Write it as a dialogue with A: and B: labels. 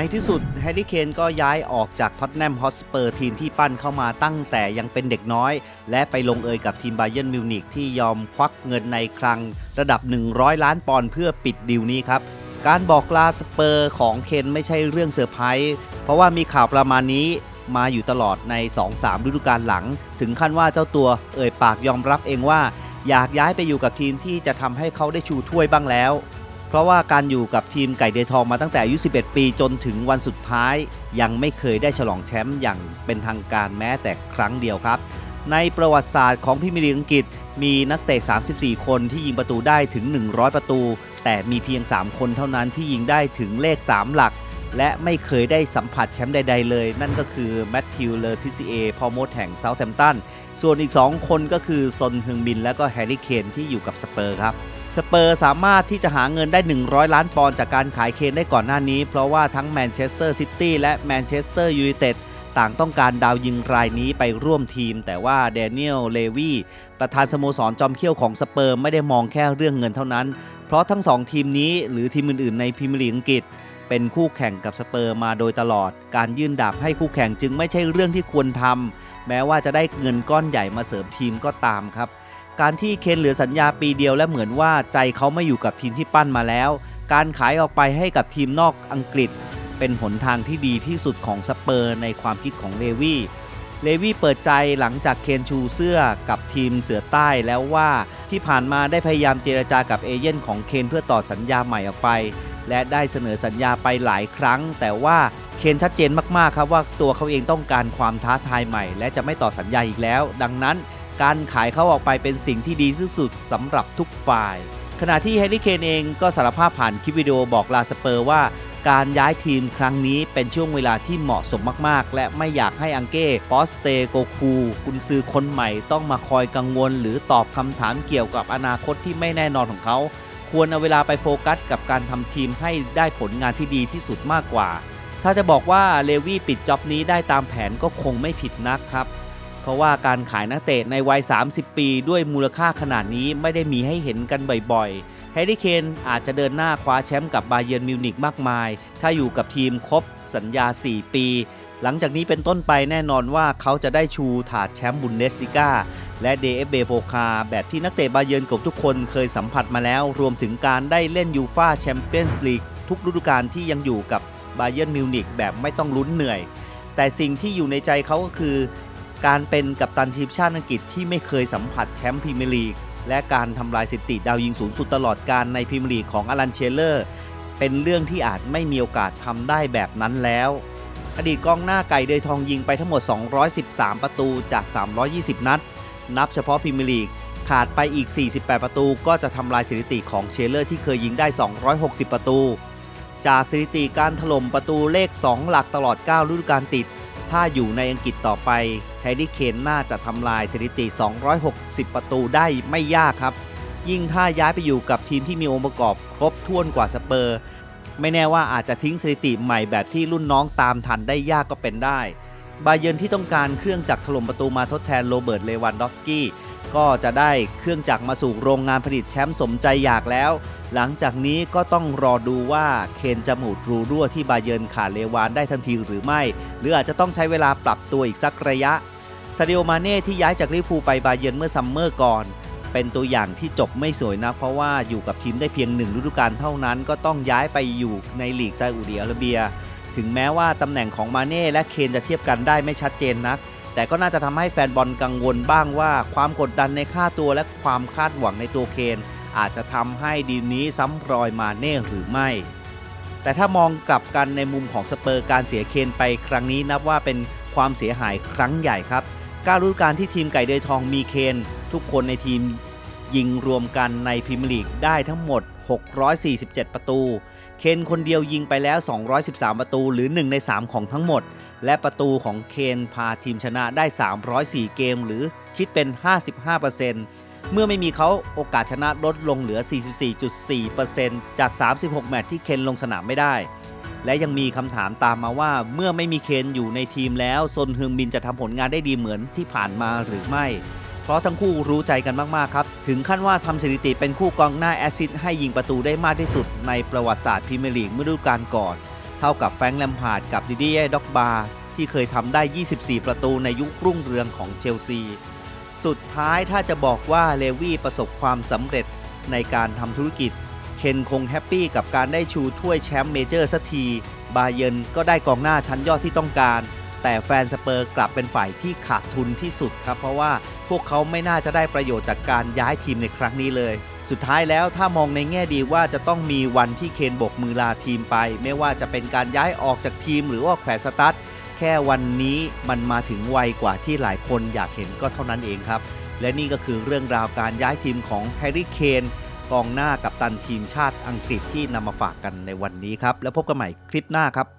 A: ในที่สุดแฮร์รี่เคนก็ย้ายออกจากท็อตแนมฮอสเปอร์ทีมที่ปั้นเข้ามาตั้งแต่ยังเป็นเด็กน้อย และไปลงเอยกับทีมไบเย r n m มิวนิกที่ยอมควักเงินในคลังระดับ 100 ล้านปอนด์เพื่อปิดดีลนี้ครับการบอกลาสเปอร์ของเคนไม่ใช่เรื่องเซอร์ไพรส์เพราะว่ามีข่าวประมาณนี้มาอยู่ตลอดใน 2-3 ฤดูกาลหลัง ถึงขั้นว่าเจ้าตัวเอ่ยปากยอมรับเองว่า อยากย้ายไปอยู่กับทีมที่จะทำให้เขาได้ชูถ้วยบ้างแล้ว เพราะว่าการอยู่กับทีมไก่เดทองมาตั้งแต่อายุ 11 ปีจนถึงวันสุดท้าย ยังไม่เคยได้ฉลองแชมป์อย่างเป็นทางการแม้แต่ครั้งเดียวครับ ในประวัติศาสตร์ของพิมียร์ลีอังกฤษ มีนักเตะ 34 คนที่ยิงประตูได้ถึง 100 ประตู แต่มีเพียง 3 คนเท่านั้นที่ยิงได้ถึงเลข 3 หลัก และไม่เคยได้สัมผัสแชมป์ใด ๆ เลย นั่นก็คือแมตติวเลอร์ทิซีเอพอมดแห่งเซาท์แฮมป์ตันส่วนอีก 2 คนก็คือซนฮึงบินและก็แฮร์รี่เคนที่อยู่กับสเปอร์ครับสเปอร์สามารถที่จะหาเงินได้ 100 ล้านปอนด์จากการขายเคนได้ก่อนหน้านี้ เพราะว่าทั้งแมนเชสเตอร์ซิตี้และแมนเชสเตอร์ยูไนเต็ดต่างต้องการดาวยิงรายนี้ไปร่วมทีม แต่ว่าแดเนียลเลวีประธานสโมสรจอมเขี้ยวของสเปอร์ไม่ได้มองแค่เรื่องเงินเท่านั้น เพราะทั้ง 2 ทีมนี้หรือทีมอื่นๆในพรีเมียร์ลีกอังกฤษ เป็นคู่แข่งกับสเปอร์มาโดยตลอด การยื่นดาบให้คู่แข่งจึงไม่ใช่เรื่องที่ควรทำแม้ว่าจะได้เงินก้อนใหญ่มาเสริมทีมก็ตามครับ การที่เคนเหลือสัญญาปีเดียวและเหมือนว่าใจเขาไม่อยู่กับทีมที่ปั้นมาแล้ว การขายออกไปให้กับทีมนอกอังกฤษ เป็นหนทางที่ดีที่สุดของสเปอร์ในความคิดของเลวี่เลวี่เปิดใจหลังจากเคนชูเสื้อกับทีมเสือใต้แล้วว่าที่ผ่านมาได้พยายามเจรจากับเอเย่นของเคนเพื่อต่อสัญญาใหม่ออกไป และได้เสนอสัญญาไปหลายครั้ง แต่ว่าเคนชัดเจนมากๆครับว่าตัวเขาเองต้องการความท้าทายใหม่ และจะไม่ต่อสัญญาอีกแล้ว ดังนั้นการขายเขาออกไปเป็นสิ่งที่ดีที่สุดสำหรับทุกฝ่าย ขณะที่แฮร์รี่เคนเองก็สารภาพผ่านคลิปวิดีโอบอกลาสเปอร์ว่าการย้ายทีมครั้งนี้เป็นช่วงเวลาที่เหมาะสมมาก ๆ และไม่อยากให้อังเก้ปอสเตโกคูกุนซือคนใหม่ต้องมาคอยกังวล หรือตอบคำถามเกี่ยวกับอนาคตที่ไม่แน่นอนของเขา ควรเอาเวลาไปโฟกัสกับการทำทีมให้ได้ผลงานที่ดีที่สุดมากกว่า ถ้าจะบอกว่าเลวี่ปิดจ็อบนี้ได้ตามแผนก็คงไม่ผิดนักครับ เพราะว่าการขายนักเตะในวัย 30 ปีด้วยมูลค่าขนาดนี้ไม่ได้มีให้เห็นกันบ่อยๆแฮร์รี่เคนอาจจะเดินหน้าคว้าแชมป์กับบาเยิร์นมิวนิกมากมาย ถ้าอยู่กับทีมครบสัญญา 4 ปี หลังจากนี้เป็นต้นไปแน่นอนว่าเขาจะได้ชูถาดแชมป์บุนเดสลิก้า และ DFB โ o คาแบบที่นักเตะบาเยิร์นกับทุกคนเคยสัมผัสมาแล้ว รวมถึงการได้เล่นยูฟาแชมเปี้ยนส์ลีกทุกฤดูกาลที่ยังอยู่กับบาเยิร์นมิวนิกแบบไม่ต้องลุ้นเหนื่อย แต่สิ่งที่อยู่ในใจเขาก็คือ การเป็นกัปตันทีมชาติอังกฤษที่ไม่เคยสัมผัสแชมป์พรีเมียร์ลีกและการทำลายสถิติดาวยิงสูงสุดตลอดการในพรีเมียร์ลีกของอลันเชลเลอร์ เป็นเรื่องที่อาจไม่มีโอกาสทำได้แบบนั้นแล้วอดีตกองหน้าไก่เดยทองยิงไปทั้งหมด 213 ประตูจาก 320 นัด นับเฉพาะพรีเมียร์ลีก ขาดไปอีก 48 ประตู ก็จะทำลายสถิติของเชเลอร์ที่เคยยิงได้ 260 ประตู จากสถิติการถล่มประตูเลข 2 หลักตลอด 9 ฤดูกาลติด ถ้าอยู่ในอังกฤษต่อไปแฮร์รี่เคนน่าจะทำลายสถิติ 260 ประตูได้ไม่ยากครับ ยิ่งถ้าย้ายไปอยู่กับทีมที่มีองค์ประกอบครบถ้วนกว่าสเปอร์ ไม่แน่ว่าอาจจะทิ้งสถิติใหม่แบบที่รุ่นน้องตามทันได้ยากก็เป็นได้ บาเยิร์นที่ต้องการเครื่องจักรถล่มประตูมาทดแทนโรเบิร์ตเลวันดอฟสกี้ก็จะได้เครื่องจักรมาสู่โรงงานผลิตแชมป์สมใจอยากแล้ว หลังจากนี้ก็ต้องรอดูว่าเคนจะหมุดรูรั่วที่บาเยิร์นขาดเลวานได้ทันทีหรือไม่ หรืออาจจะต้องใช้เวลาปรับตัวอีกสักระยะซาดิโอมาเน่ที่ย้ายจากลิพูไปบาเยิร์นเมื่อซัมเมอร์ก่อน เป็นตัวอย่างที่จบไม่สวยนะเพราะว่าอยู่กับทีมได้เพียงหนึ่งฤดูกาลเท่านั้น ก็ต้องย้ายไปอยู่ในลีกซาอุดิอาระเบีย ถึงแม้ว่าตำแหน่งของมาเน่และเคนจะเทียบกันได้ไม่ชัดเจนนัก แต่ก็น่าจะทำให้แฟนบอลกังวลบ้างว่าความกดดันในค่าตัวและความคาดหวังในตัวเคน อาจจะทำให้ดีลนี้ซ้ำรอยมาเน่หรือไม่ แต่ถ้ามองกลับกันในมุมของสเปอร์การเสียเคนไปครั้งนี้นับว่าเป็นความเสียหายครั้งใหญ่ครับการฤดูกาลที่ทีมไก่เดยทองมีเคน ทุกคนในทีม ยิงรวมกันในพรีเมียร์ลีกได้ทั้งหมด 647 ประตู เคนคนเดียวยิงไปแล้ว 213 ประตูหรือ 1 ใน 3 ของทั้งหมด และประตูของเคนพาทีมชนะได้ 304 เกมหรือคิดเป็น 55%เมื่อไม่มีเขาโอกาสชนะลดลงเหลือ 44.4%จาก 36 แมตช์ที่เคนลงสนามไม่ได้ และยังมีคำถามตามมาว่าเมื่อไม่มีเคนอยู่ในทีมแล้วซนฮึงมินจะทำผลงานได้ดีเหมือนที่ผ่านมาหรือไม่ เพราะทั้งคู่รู้ใจกันมากๆครับ ถึงขั้นว่าทำสถิติเป็นคู่กองหน้าแอซิสต์ให้ยิงประตูได้มากที่สุดในประวัติศาสตร์พรีเมียร์ลีกเมื่อฤดูกาลก่อน เท่ากับแฟรงค์แลมพาร์ดกับดิเดียด็อกบาที่เคยทำได้ 24 ประตูในยุครุ่งเรืองของเชลซี สุดท้ายถ้าจะบอกว่าเลวี่ประสบความสำเร็จในการทำธุรกิจ เคนคงแฮปปี้กับการได้ชูถ้วยแชมป์เมเจอร์สักที บาเยร์นก็ได้กองหน้าชั้นยอดที่ต้องการ แต่แฟนสเปอร์กลับเป็นฝ่ายที่ขาดทุนที่สุดครับ เพราะว่าพวกเขาไม่น่าจะได้ประโยชน์จากการย้ายทีมในครั้งนี้เลย สุดท้ายแล้วถ้ามองในแง่ดีว่าจะต้องมีวันที่เคนบกมือลาทีมไป ไม่ว่าจะเป็นการย้ายออกจากทีมหรือว่าแขวนสตาร์ทแค่วันนี้มันมาถึงไวกว่าที่หลายคนอยากเห็นก็เท่านั้นเองครับ และนี่ก็คือเรื่องราวการย้ายทีมของแฮร์รี่เคนกองหน้ากับตันทีมชาติอังกฤษที่นำมาฝากกันในวันนี้ครับ แล้วพบกันใหม่คลิปหน้าครับ